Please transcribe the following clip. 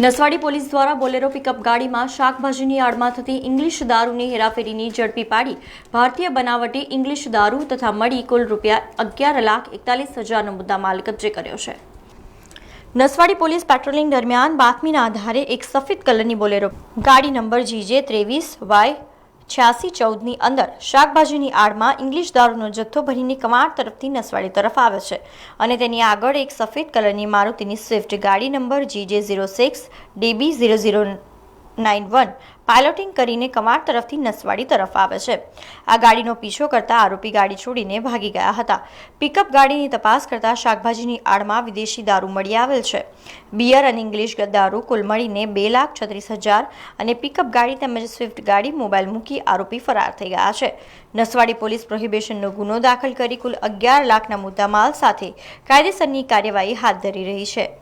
Naswadi police દ્વારા Bolero pickup ગાડીમાં શાકભાજીની આડમાં થતી ઇંગ્લિશ દારૂની હેરાફેરીની ઝડપી પાડી ભારતીય બનાવટી ઇંગ્લિશ દારૂ તથા મળી કુલ રૂપિયા અગિયાર લાખ એકતાલીસ હજારનો મુદ્દામાલ કબજે કર્યો છે. નસવાડી પોલીસ પેટ્રોલિંગ દરમિયાન બાતમીના આધારે એક સફેદ કલરની બોલેરો ગાડી નંબર જીજે ત્રેવીસ વાય છ્યાસી ચૌદની અંદર શાકભાજીની આડમાં ઇંગ્લિશ દારૂનો જથ્થો ભરીને કમાડ તરફથી નસવાડી તરફ આવે છે અને તેની આગળ એક સફેદ કલરની મારુતિની સ્વિફ્ટ ગાડી number G J zero six D B zero zero nine one piloting કરીને કમાડ તરફથી નસવાડી તરફ આવે છે. આ ગાડીનો પીછો કરતા આરોપી ગાડી છોડીને ભાગી ગયા હતા. પિકઅપ ગાડીની તપાસ કરતા શાકભાજીની આડમાં વિદેશી દારૂ મળી આવેલ છે. બિયર અને ઇંગ્લિશ દારૂ કુલ મળીને બે લાખ છત્રીસ હજાર અને પિકઅપ ગાડી તેમજ સ્વિફ્ટ ગાડી મોબાઈલ મૂકી આરોપી ફરાર થઈ ગયા છે. નસવાડી પોલીસ પ્રોહિબિશનનો ગુનો દાખલ કરી કુલ અગિયાર લાખના મુદ્દામાલ સાથે કાયદેસરની કાર્યવાહી હાથ ધરી રહી છે.